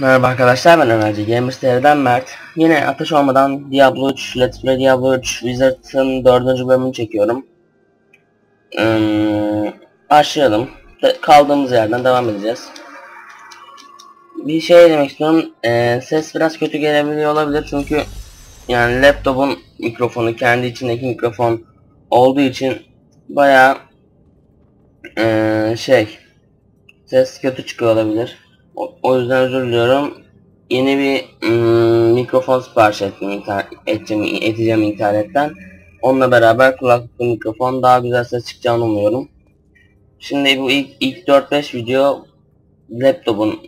Merhaba arkadaşlar ben Ömerci Gamers TV'den Mert. Yine ateş olmadan Diablo 3, Let's Play Diablo 3 Wizard'ın 4. bölümünü çekiyorum. Hmm, başlayalım. De- kaldığımız yerden devam edeceğiz. Bir şey demek istiyorum. Ee, ses biraz kötü gelebiliyor olabilir çünkü yani laptopun mikrofonu kendi içindeki mikrofon olduğu için bayağı ee, şey ses kötü çıkıyor olabilir. O, yüzden özür diliyorum. Yeni bir mm, mikrofon sipariş ettim, edeceğim, edeceğim internetten. Onunla beraber kulaklıklı mikrofon daha güzel ses çıkacağını umuyorum. Şimdi bu ilk, ilk 4-5 video laptopun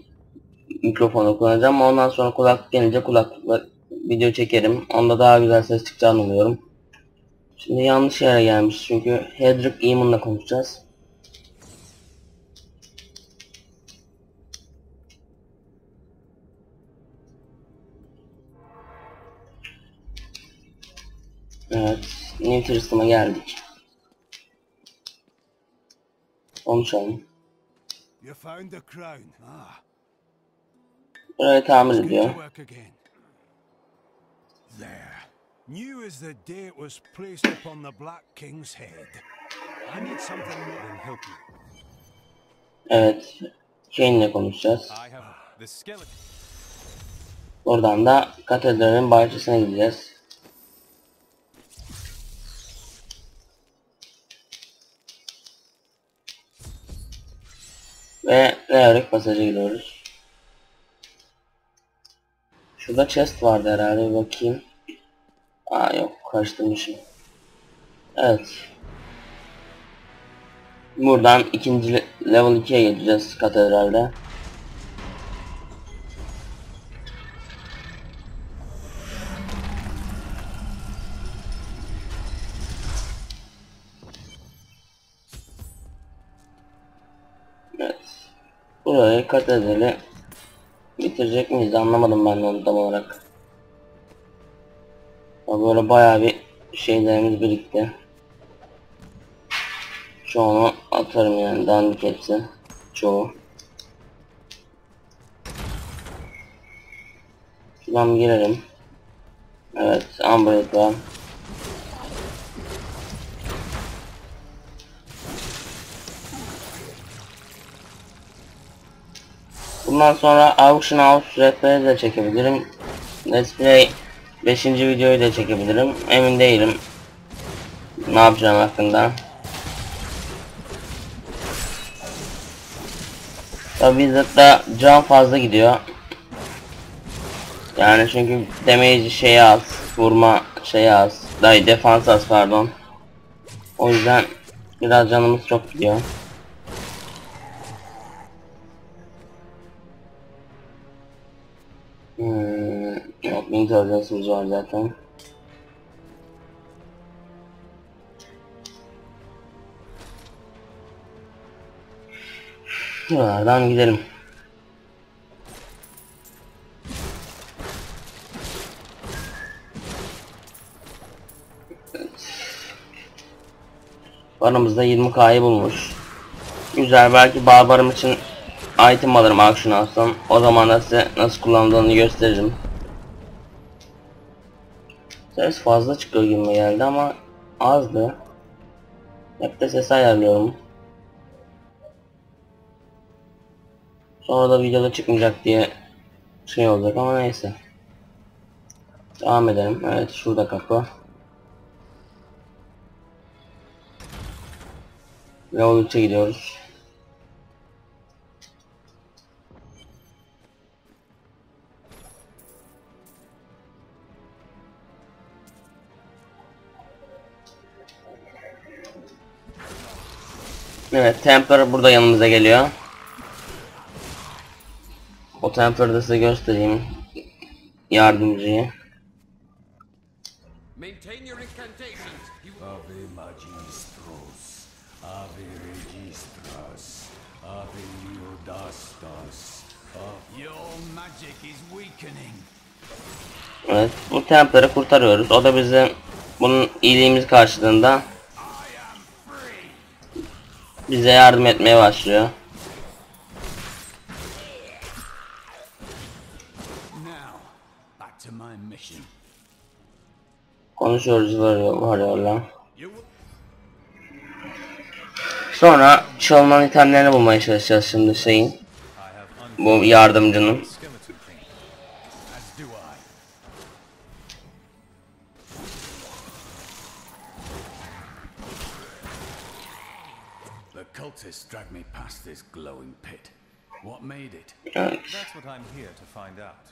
mikrofonu kullanacağım. Ondan sonra kulaklık gelince kulaklıkla video çekerim. Onda daha güzel ses çıkacağını umuyorum. Şimdi yanlış yere gelmiş çünkü Hedrick Eamon'la konuşacağız. Evet, New Tristram'a geldik. Konuşalım. You found the crown. Ah, Burayı tamir ediyor. New as the day it was placed upon the Black King's head. I need something more than help you. Evet, Kane'le konuşacağız. Oradan da katedralin bahçesine gideceğiz. Ve Leorik pasaja gidiyoruz. Şurada chest vardı herhalde bir bakayım. Aa yok karıştırmışım. Evet. Buradan ikinci le- level 2'ye geçeceğiz katedralde. Burayı katedrali bitirecek miyiz anlamadım ben onu tam olarak. Ama böyle bayağı bir şeylerimiz birikti. Çoğunu atarım yani dandik hepsi. Çoğu. Şuradan girelim. Evet, Umbreed Bundan sonra Auction House süretleri de çekebilirim. Let's Play 5. videoyu da çekebilirim. Emin değilim. Ne yapacağım hakkında. Tabi Wizard'da can fazla gidiyor. Yani çünkü damage şeyi az, vurma şeyi az, daha defans az pardon. O yüzden biraz canımız çok gidiyor. Yok intelligence'ımız var zaten. Şuralardan gidelim. Paramızda 20k'yı bulmuş. Güzel belki barbarım için item alırım action alsam. O zaman da size nasıl kullandığını gösteririm. Ses fazla çıkıyor gibi geldi ama azdı. Hep de ses ayarlıyorum. Sonra da videoda çıkmayacak diye şey olacak ama neyse. Devam edelim. Evet şurada kapı. Level 3'e gidiyoruz. Evet, Templar burada yanımıza geliyor. O Templar'ı da size göstereyim. Yardımcıyı. Maintain your incantations. You Ave Magistros. Ave Registras. Ave Leodastas. Your magic is weakening. Evet, bu Templar'ı kurtarıyoruz. O da bize bunun iyiliğimiz karşılığında bize yardım etmeye başlıyor. Konuşuyoruz varıyor, varıyorlar. You will Sonra çalınan itemlerini bulmaya çalışacağız şimdi şeyin. Bu yardımcının. Cultists dragged me past this glowing pit. What made it? That's what I'm here to find out.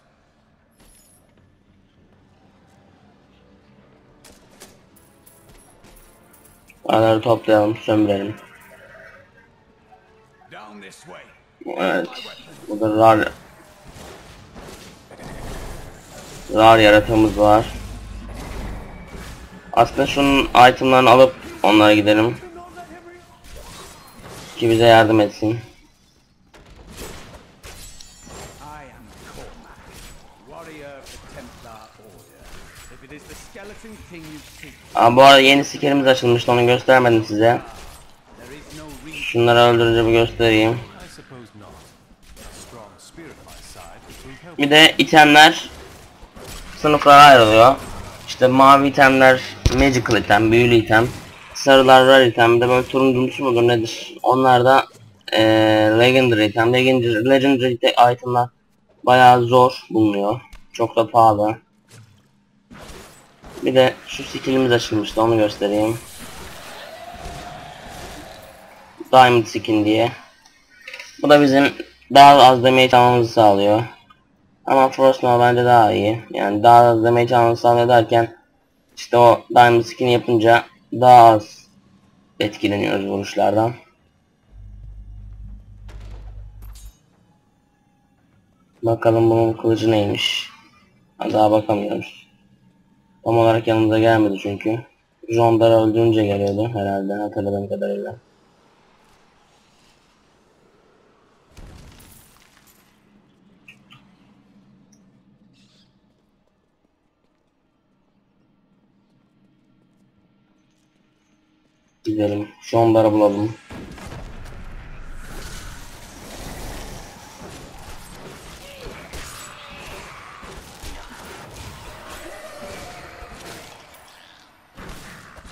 Paraları toplayalım, sömürelim. Down this way. Evet. Burada rar rar yaratığımız var. Aslında şunun itemlarını alıp onlara gidelim. Skeleton King you seek, Aa, bu arada yeni skerimiz açılmıştı onu göstermedim size. Şunları öldürünce bir göstereyim. Bir de itemler sınıflara ayrılıyor. İşte mavi itemler magical item, büyülü item. Sarılar rare item, bir de böyle turuncumsu mudur nedir? Onlar da eee legendary item. Legendary, legendary ite- itemler bayağı zor bulunuyor. Çok da pahalı. Bir de şu skillimiz açılmıştı onu göstereyim. Diamond skin diye. Bu da bizim daha az damage almamızı sağlıyor. Ama Frostnova bence daha iyi. Yani daha az damage almamızı sağlıyor derken işte o Diamond skin yapınca daha az etkileniyoruz vuruşlardan. Bakalım bunun kılıcı neymiş. Ha, Daha bakamıyoruz. Tam olarak yanımıza gelmedi çünkü. Jondara öldürünce geliyordu herhalde hatırladığım kadarıyla. Gidelim. Jondara bulalım.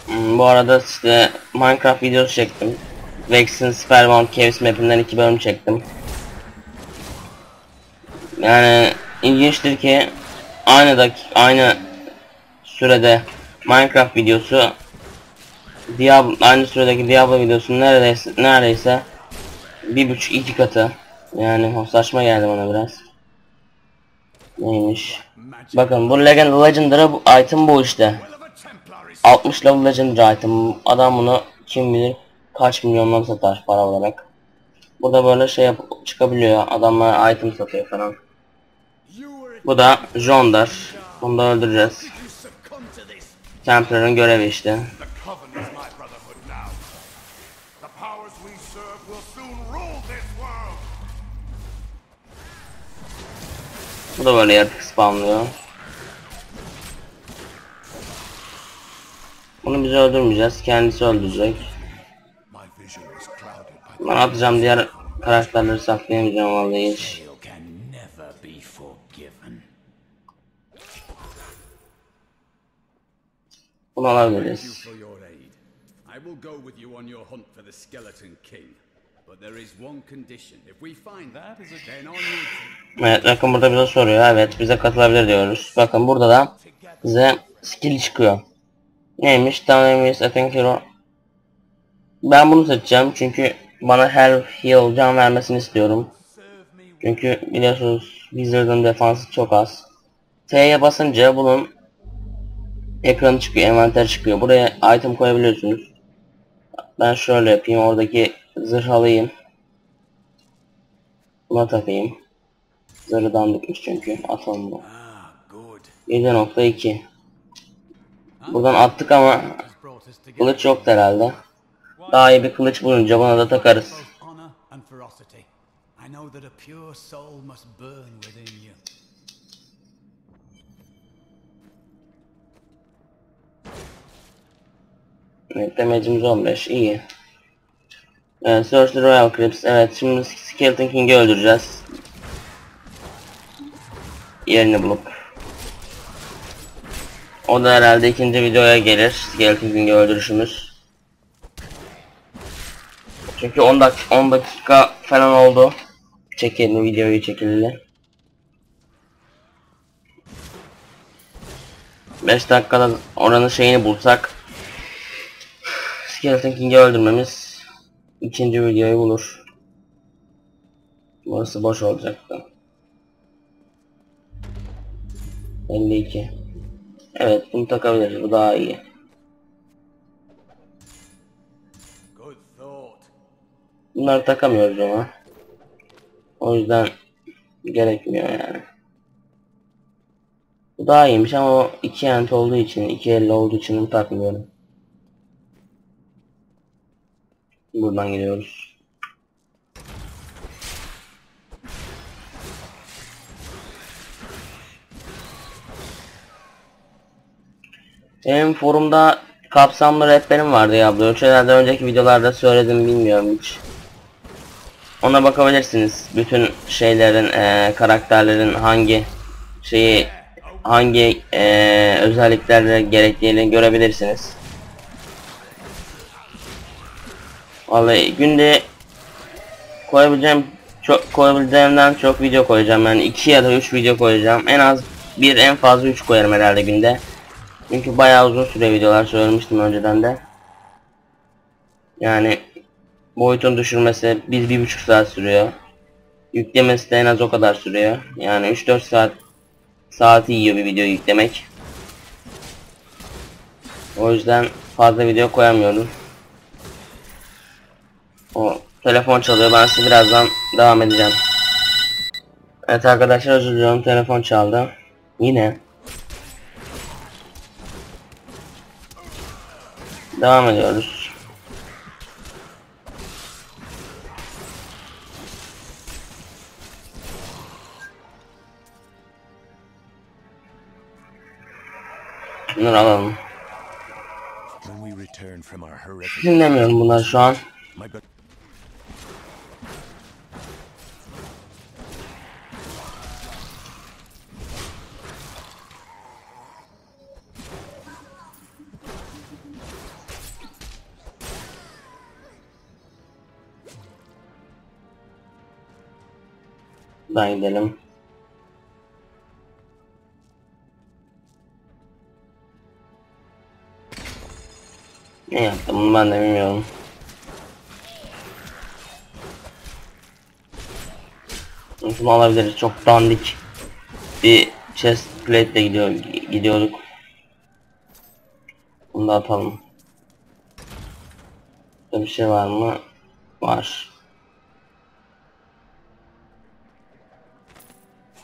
Hmm, bu arada işte Minecraft videosu çektim. Vex'in Spellbound Caves map'inden iki bölüm çektim. Yani ilginçtir ki aynı dak aynı sürede Minecraft videosu Diablo aynı süredeki Diablo videosunun neredeyse neredeyse bir buçuk iki katı. Yani saçma geldi bana biraz. Neymiş? Bakın bu Legend Legendary bu item bu işte. will of a Templar is 60 level Legendary item. Adam bunu kim bilir kaç milyondan satar para olarak. Burada böyle şey yap çıkabiliyor. Adamlar item satıyor falan. Bu da Jondar. Bunu da öldüreceğiz. Templar'ın görevi işte. Bu da böyle yaratık spamlıyor. Bunu biz öldürmeyeceğiz. Kendisi öldürecek. Ben atacağım diğer karakterleri saklayamayacağım vallahi hiç. Bunu alabiliriz. I will go with you on your hunt for the Skeleton King. But there is one condition. If we find that, is a then on you. Evet bakın burada bize soruyor. Evet bize katılabilir diyoruz. Bakın burada da bize skill çıkıyor. Neymiş? Tamam is attack hero. Ben bunu seçeceğim çünkü bana health heal can vermesini istiyorum. Çünkü biliyorsunuz Wizard'ın defansı çok az. T'ye basınca bunun ekranı çıkıyor, envanter çıkıyor. Buraya item koyabiliyorsunuz. Ben şöyle yapayım, oradaki zırh alayım. Buna takayım. Zırhı dandıkmış çünkü. Atalım bu. Good. 7.2 Buradan attık ama kılıç yoktu herhalde. Daha iyi bir kılıç bulunca buna da takarız. Evet damage'imiz 15 iyi. Evet Search the Royal Crypts. Evet şimdi Skeleton King'i öldüreceğiz. Yerini bulup. O da herhalde ikinci videoya gelir. Skeleton King'i öldürüşümüz. Çünkü 10 dakika 10 dakika falan oldu. Çekildi videoyu çekildi. 5 dakikada oranın şeyini bulsak Skeleton King'i öldürmemiz ikinci videoyu bulur. Burası boş olacaktı. 52. Evet bunu takabiliriz. Bu daha iyi. Bunları takamıyoruz ama. O yüzden gerekmiyor yani. Bu daha iyiymiş ama o 2 ent olduğu için, 2 elle olduğu için bunu takmıyorum. Buradan gidiyoruz. Benim forumda kapsamlı rehberim vardı ya. Herhalde önceki videolarda söyledim bilmiyorum hiç. Ona bakabilirsiniz. Bütün şeylerin, eee, karakterlerin hangi şeyi, hangi eee, özelliklerle gerektiğini görebilirsiniz. Vallahi günde koyabileceğim çok koyabileceğimden çok video koyacağım. Yani 2 ya da 3 video koyacağım. En az bir en fazla 3 koyarım herhalde günde. Çünkü bayağı uzun süre videolar söylemiştim önceden de. Yani boyutun düşürmesi bir, bir buçuk saat sürüyor. Yüklemesi de en az o kadar sürüyor. Yani 3-4 saat saati yiyor bir video yüklemek. O yüzden fazla video koyamıyorum. Telefon çalıyor. Ben size birazdan devam edeceğim. Evet arkadaşlar özür diliyorum. Telefon çaldı. Yine. Devam ediyoruz. Bunları alalım. Dinlemiyorum bunları şu an. Gidelim. Ne yaptım ben de bilmiyorum. Şunu alabiliriz. Çok dandik bir chest plate ile gidiyor, gidiyorduk. Bunu da atalım. Bir şey var mı? Var.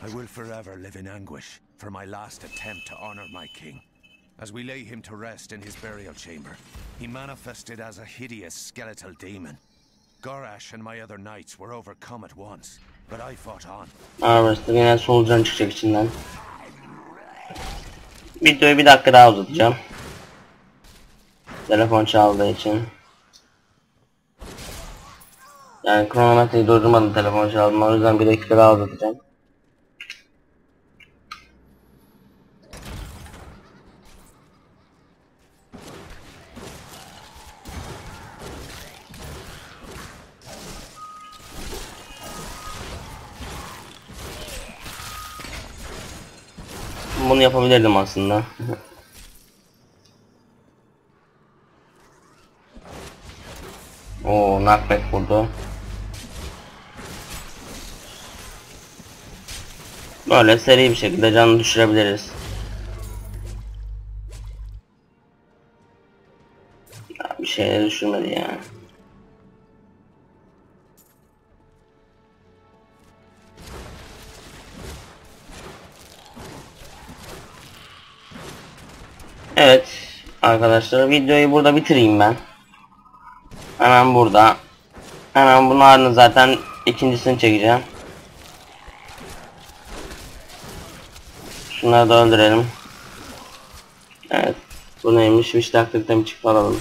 I will forever live in anguish for my last attempt to honor my king. As we lay him to rest in his burial chamber, he manifested as a hideous skeletal demon. Gorash and my other knights were overcome at once, but I fought on. Harvester yine solucan çıkacak içinden. Videoyu bir dakika daha uzatacağım. Telefon çaldığı için. Yani kronometreyi durdurmadım telefon çaldım o yüzden bir dakika daha uzatacağım. Yapabilirdim aslında. Oo, knockback vurdu. Böyle seri bir şekilde canını düşürebiliriz. Ya bir şey düşürmedi ya. Arkadaşlar videoyu burada bitireyim ben. Hemen burada. Hemen bunların zaten ikincisini çekeceğim. Şunları da öldürelim. Evet. Bu neymiş? Wish Doctor'dan bir çıktı alalım.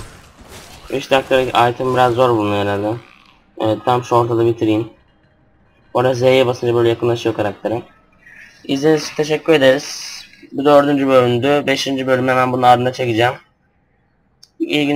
Wish Doctor item biraz zor bulunuyor herhalde. Evet tam şu ortada bitireyim. Orada Z'ye basınca böyle yakınlaşıyor karaktere. İzlediğiniz için teşekkür ederiz. Bu dördüncü bölümdü. Beşinci bölüm hemen bunun ardına çekeceğim. İyi